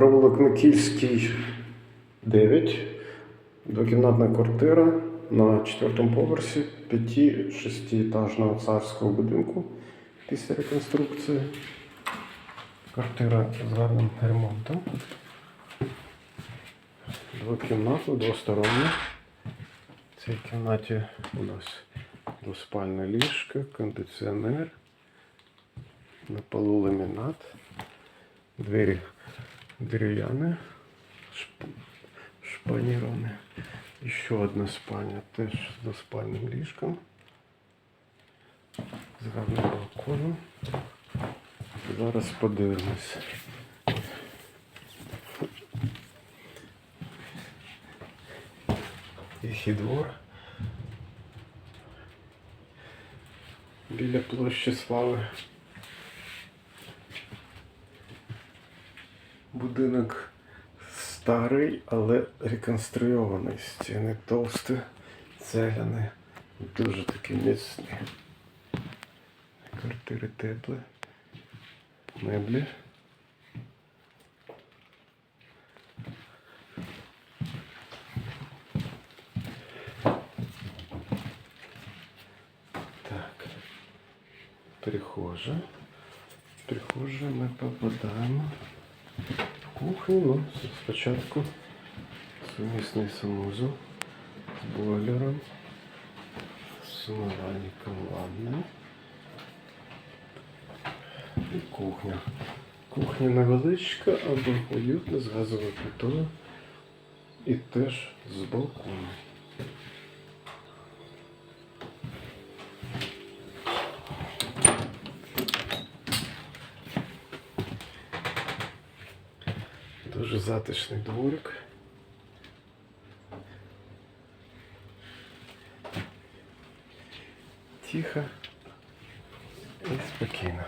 Провулок Микільський 9. Двокімнатна квартира на четвертому поверсі 5-6-етажного царського будинку після реконструкції. Квартира з гарним ремонтом. Двокімнатна, двостороння. В цій кімнаті у нас двоспальне ліжко, кондиціонер, на полу ламінат, двері дерев'яні, шп- шпаніровані. І ще одна спальня, теж з двоспальним ліжком, з гарним балконом. Зараз подивимось. Тихий двор. Біля площі Слави. Будинок старий, але реконструйований. Стіни товсті, цегляні, дуже такі міцні. Квартири теплі, меблі. Так. Прихожа. В ми попадаємо кухню. Ну, спочатку сумісний санузел з бойлером, з умивальником ванною і кухня. Кухня невеличка, або уютна з газовою плитою і теж з балконом. Дуже затишний дворик. Тихо і спокійно.